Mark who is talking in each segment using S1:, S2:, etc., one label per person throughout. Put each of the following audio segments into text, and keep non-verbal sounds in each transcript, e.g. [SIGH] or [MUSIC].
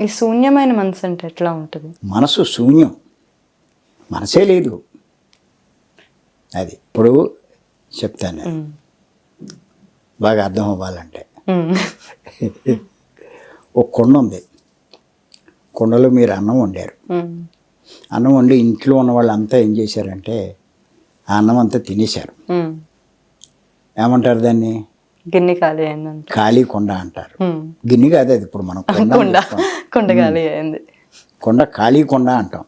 S1: ఈ శూన్యమైన మనసు అంటే ఎట్లా ఉంటుంది?
S2: మనసు శూన్యం. మనసే లేదు. అది ఇప్పుడు చెప్తాను నేను. బాగా అర్థం అవ్వాలంటే. [LAUGHS] ఒక కొండ ఉంది. కొండలో మీరు అన్నం వండారు. అన్నం వండి ఇంట్లో ఉన్న వాళ్ళంతా ఏం చేశారంటే ఆ అన్నం అంతా తినేశారు. ఏమంటారు దాన్ని?
S1: గిన్నె ఖాళీ అయిందంట.
S2: ఖాళీ కొండ అంటారు. గిన్నె కాదు అది ఇప్పుడు మనం కొండ
S1: కుండ. [LAUGHS] ఖాళీ అయింది.
S2: కొండ ఖాళీ కొండ అంటాం.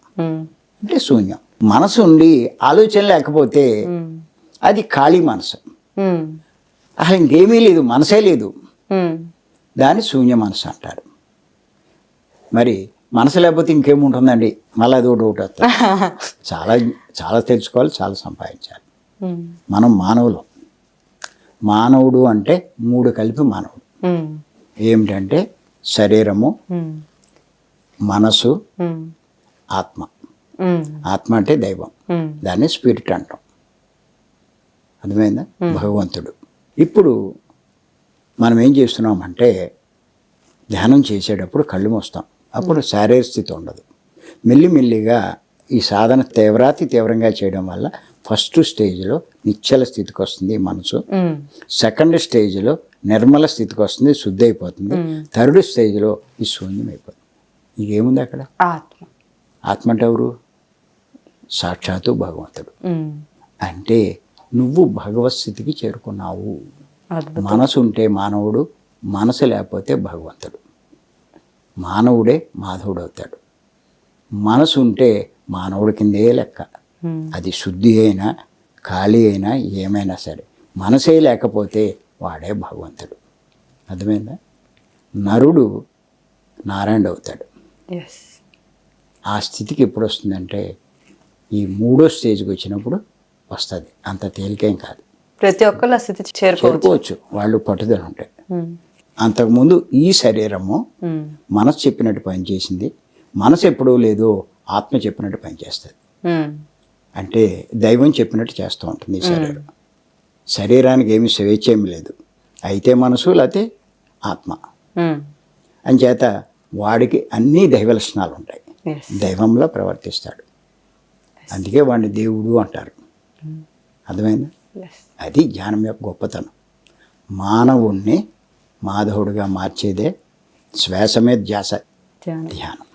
S2: అంటే శూన్యం. మనసు ఉండి ఆలోచన లేకపోతే. అది ఖాళీ మనసు. అసలు ఇంకేమీ లేదు మనసే లేదు. దాన్ని శూన్య మనసు అంటారు. మరి మనసు లేకపోతే ఇంకేముంటుందండి? మళ్ళీ అది ఒకటి ఒకటి వస్తుంది. [LAUGHS] చాలా చాలా తెలుసుకోవాలి చాలా సంపాదించాలి. మనం మానవులు. మానవుడు అంటే మూడు కలిపి మానవుడు. ఏమిటంటే శరీరము. మనసు. ఆత్మ. ఆత్మ అంటే దైవం. దాన్ని స్పిరిట్ అంటాం అర్థమైందా భగవంతుడు ఇప్పుడు మనం ఏం చేస్తున్నామంటే ధ్యానం చేసేటప్పుడు కళ్ళు మూస్తాం అప్పుడు శారీరక స్థితి ఉండదు మెల్లిమెల్లిగా ఈ సాధన తీవ్రాతి తీవ్రంగా చేయడం వల్ల ఫస్ట్ స్టేజ్లో నిశ్చల స్థితికి వస్తుంది మనసు. సెకండ్ స్టేజ్లో నిర్మల స్థితికి వస్తుంది శుద్ధి అయిపోతుంది. థర్డ్ స్టేజ్లో ఈ శూన్యం అయిపోతుంది. ఇదేముంది అక్కడ?
S1: ఆత్మ.
S2: ఆత్మ అంటే ఎవరు? సాక్షాత్తు భగవంతుడు. అంటే నువ్వు భగవత్ స్థితికి చేరుకున్నావు. మనసు ఉంటే మానవుడు మనసు లేకపోతే భగవంతుడు. మానవుడే మాధవుడు అవుతాడు. మనసు ఉంటే మానవుడి కిందే లెక్క. అది శుద్ధి అయినా ఖాళీ అయినా ఏమైనా సరే. మనసే లేకపోతే వాడే భగవంతుడు. అర్థమైందా? నరుడు నారాయణుడు అవుతాడు. ఆ స్థితికి ఎప్పుడు వస్తుందంటే ఈ మూడో స్టేజ్కి వచ్చినప్పుడు వస్తుంది. అంత తేలికేం కాదు.
S1: ప్రతి ఒక్కళ్ళు ఆ స్థితి చేరుకోవచ్చు.
S2: వాళ్ళు పట్టుదల ఉంటాయి
S1: ఉమ్.
S2: అంతకుముందు ఈ శరీరము
S1: ఉమ్.
S2: మనసు చెప్పినట్టు పనిచేసింది. మనసు ఎప్పుడూ లేదో ఆత్మ చెప్పినట్టు పనిచేస్తుంది. అంటే దైవం చెప్పినట్టు చేస్తూ ఉంటుంది ఈ శరీరం. శరీరానికి ఏమి స్వేచ్ఛ ఏమి లేదు. అయితే మనసు లేకపోతే ఆత్మ. అంచేత వాడికి అన్ని దైవ లక్షణాలు ఉంటాయి. దైవంలో ప్రవర్తిస్తాడు. అందుకే వాడిని దేవుడు అంటారు. అర్థమైందా? అది జ్ఞానం యొక్క గొప్పతనం. మానవుణ్ణి మాధవుడిగా మార్చేదే శ్వాసమే ధ్యాస ధ్యానం.